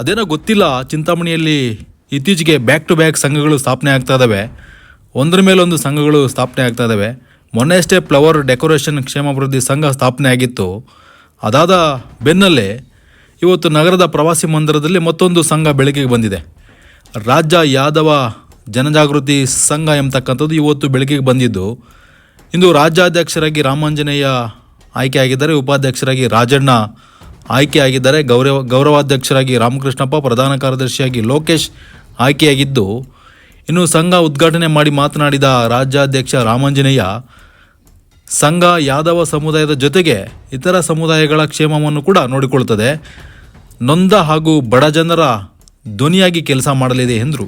ಅದೇನೋ ಗೊತ್ತಿಲ್ಲ, ಚಿಂತಾಮಣಿಯಲ್ಲಿ ಇತ್ತೀಚೆಗೆ ಬ್ಯಾಕ್ ಟು ಬ್ಯಾಕ್ ಸಂಘಗಳು ಸ್ಥಾಪನೆ ಆಗ್ತಾ ಇದ್ದಾವೆ ಒಂದರ ಮೇಲೊಂದು ಸಂಘಗಳು ಸ್ಥಾಪನೆ ಆಗ್ತಾ ಇದಾವೆ. ಮೊನ್ನೆ ಅಷ್ಟೇ ಫ್ಲವರ್ ಡೆಕೋರೇಷನ್ ಕ್ಷೇಮಾಭಿವೃದ್ಧಿ ಸಂಘ ಸ್ಥಾಪನೆ ಆಗಿತ್ತು. ಅದಾದ ಬೆನ್ನಲ್ಲೇ ಇವತ್ತು ನಗರದ ಪ್ರವಾಸಿ ಮಂದಿರದಲ್ಲಿ ಮತ್ತೊಂದು ಸಂಘ ಬೆಳಕಿಗೆ ಬಂದಿದೆ. ರಾಜ್ಯ ಯಾದವ ಜನಜಾಗೃತಿ ಸಂಘ ಎಂಬತಕ್ಕಂಥದ್ದು ಇವತ್ತು ಬೆಳಕಿಗೆ ಬಂದಿದ್ದು. ಇಂದು ರಾಜ್ಯಾಧ್ಯಕ್ಷರಾಗಿ ರಾಮಾಂಜನೇಯ ಆಯ್ಕೆಯಾಗಿದ್ದಾರೆ ಉಪಾಧ್ಯಕ್ಷರಾಗಿ ರಾಜಣ್ಣ, ಆಯ್ಕೆಯಾಗಿದ್ದಾರೆ ಗೌರವ, ಗೌರವಾಧ್ಯಕ್ಷರಾಗಿ ರಾಮಕೃಷ್ಣಪ್ಪ, ಪ್ರಧಾನ ಕಾರ್ಯದರ್ಶಿಯಾಗಿ ಲೋಕೇಶ್ ಆಯ್ಕೆಯಾಗಿದ್ದು, ಇನ್ನು ಸಂಘ ಉದ್ಘಾಟನೆ ಮಾಡಿ ಮಾತನಾಡಿದ ರಾಜ್ಯಾಧ್ಯಕ್ಷ ರಾಮಾಂಜನೇಯ, ಸಂಘ ಯಾದವ ಸಮುದಾಯದ ಜೊತೆಗೆ ಇತರ ಸಮುದಾಯಗಳ ಕ್ಷೇಮವನ್ನು ಕೂಡ ನೋಡಿಕೊಳ್ಳುತ್ತದೆ. ನೊಂದ ಹಾಗೂ ಬಡ ಜನರ ಧ್ವನಿಯಾಗಿ ಕೆಲಸ ಮಾಡಲಿದೆ ಎಂದರು.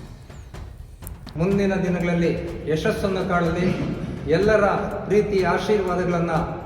ಮುಂದಿನ ದಿನಗಳಲ್ಲಿ ಯಶಸ್ಸನ್ನು ಕಾಣಲಿ. ಎಲ್ಲರ ಪ್ರೀತಿ, ಆಶೀರ್ವಾದಗಳನ್ನು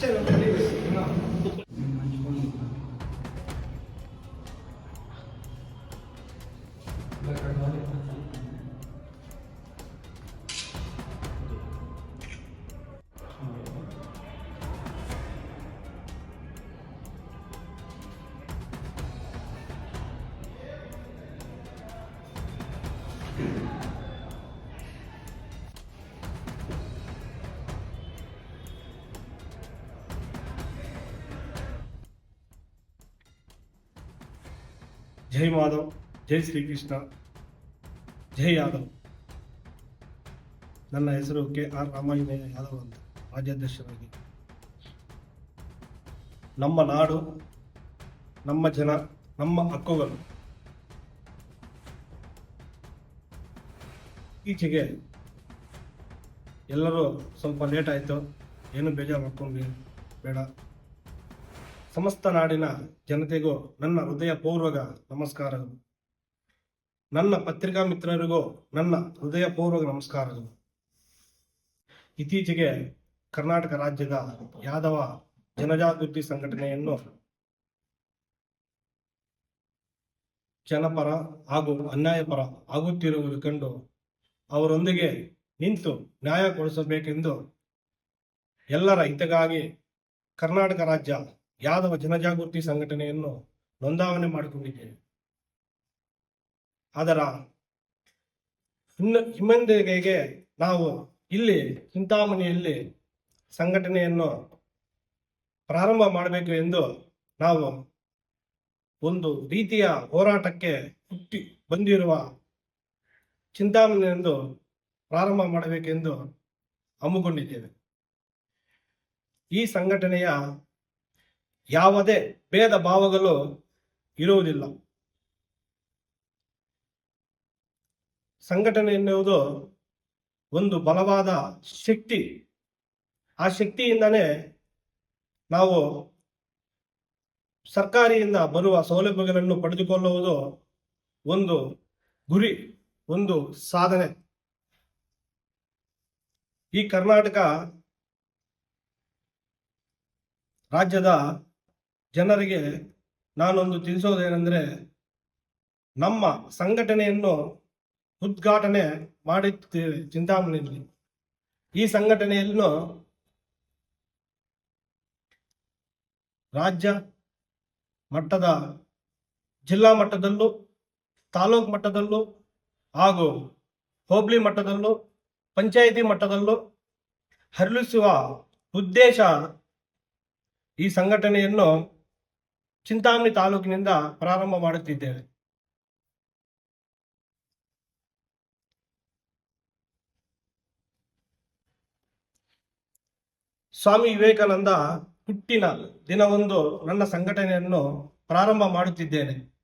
这个 ಜೈ ಮಾಧವ್, ಜೈ ಶ್ರೀಕೃಷ್ಣ, ಜೈ ಯಾದವ್. ನನ್ನ ಹೆಸರು ಕೆ ಆರ್ ರಾಮಾಯಣ ಯಾದವ್ ಅಂತ, ರಾಜ್ಯಾಧ್ಯಕ್ಷರಾಗಿ. ನಮ್ಮ ನಾಡು, ನಮ್ಮ ಜನ, ನಮ್ಮ ಹಕ್ಕುಗಳು. ಈಚೆಗೆ ಎಲ್ಲರೂ ಸ್ವಲ್ಪ ಲೇಟ್ ಆಯಿತು, ಏನು ಬೇಜಾರು ಮಾಡ್ಕೊಂಡು ಬೇಡ. ಸಮಸ್ತ ನಾಡಿನ ಜನತೆಗೂ ನನ್ನ ಹೃದಯಪೂರ್ವಕ ನಮಸ್ಕಾರಗಳು. ನನ್ನ ಪತ್ರಿಕಾ ಮಿತ್ರರಿಗೂ ನನ್ನ ಹೃದಯಪೂರ್ವಕ ನಮಸ್ಕಾರಗಳು. ಇತ್ತೀಚೆಗೆ ಕರ್ನಾಟಕ ರಾಜ್ಯದ ಯಾದವ ಜನಜಾಗೃತಿ ಸಂಘಟನೆಯನ್ನು ಜನಪರ ಹಾಗೂ ಅನ್ಯಾಯಪರ ಆಗುತ್ತಿರುವುದು ಕಂಡು ಅವರೊಂದಿಗೆ ನಿಂತು ನ್ಯಾಯ ಕೊಡಿಸಬೇಕೆಂದು ಎಲ್ಲರ ಹಿತಗಾಗಿ ಕರ್ನಾಟಕ ರಾಜ್ಯ ಯಾದವ ಜನಜಾಗೃತಿ ಸಂಘಟನೆಯನ್ನು ನೋಂದಾವಣೆ ಮಾಡಿಕೊಂಡಿದ್ದೇವೆ. ಅದರ ಹಿನ್ನ ನಾವು ಇಲ್ಲಿ ಚಿಂತಾಮಣಿಯಲ್ಲಿ ಸಂಘಟನೆಯನ್ನು ಪ್ರಾರಂಭ ಮಾಡಬೇಕು ಎಂದು ನಾವು ಒಂದು ರೀತಿಯ ಹೋರಾಟಕ್ಕೆ ಹುಟ್ಟಿ ಬಂದಿರುವ ಚಿಂತಾಮಣಿಯೆಂದು ಪ್ರಾರಂಭ ಮಾಡಬೇಕೆಂದು ಹಮ್ಮಿಕೊಂಡಿದ್ದೇವೆ. ಈ ಸಂಘಟನೆಯ ಯಾವುದೇ ಭೇದ ಭಾವಗಳು ಇರುವುದಿಲ್ಲ. ಸಂಘಟನೆ ಎನ್ನುವುದು ಒಂದು ಬಲವಾದ ಶಕ್ತಿ. ಆ ಶಕ್ತಿಯಿಂದನೇ ನಾವು ಸರ್ಕಾರಿಯಿಂದ ಬರುವ ಸೌಲಭ್ಯಗಳನ್ನು ಪಡೆದುಕೊಳ್ಳುವುದು ಒಂದು ಗುರಿ, ಒಂದು ಸಾಧನೆ. ಈ ಕರ್ನಾಟಕ ರಾಜ್ಯದ ಜನರಿಗೆ ನಾನೊಂದು ತಿಳಿಸೋದೇನೆಂದರೆ ನಮ್ಮ ಸಂಘಟನೆಯನ್ನು ಉದ್ಘಾಟನೆ ಮಾಡುತ್ತೇವೆ ಚಿಂತಾಮಣಿಯಲ್ಲಿ. ಈ ಸಂಘಟನೆಯನ್ನು ರಾಜ್ಯ ಮಟ್ಟದ, ಜಿಲ್ಲಾ ಮಟ್ಟದಲ್ಲೂ, ತಾಲೂಕು ಮಟ್ಟದಲ್ಲೂ ಹಾಗೂ ಹೋಬಳಿ ಮಟ್ಟದಲ್ಲೂ, ಪಂಚಾಯಿತಿ ಮಟ್ಟದಲ್ಲೂ ಹರಳಿಸುವ ಉದ್ದೇಶ ಈ ಸಂಘಟನೆಯನ್ನು ಚಿಂತಾಮಣಿ ತಾಲೂಕಿನಿಂದ ಪ್ರಾರಂಭ ಮಾಡುತ್ತಿದ್ದೇವೆ. ಸ್ವಾಮಿ ವಿವೇಕಾನಂದ ಹುಟ್ಟಿನ ದಿನವೊಂದು ನನ್ನ ಸಂಘಟನೆಯನ್ನು ಪ್ರಾರಂಭ ಮಾಡುತ್ತಿದ್ದೇನೆ.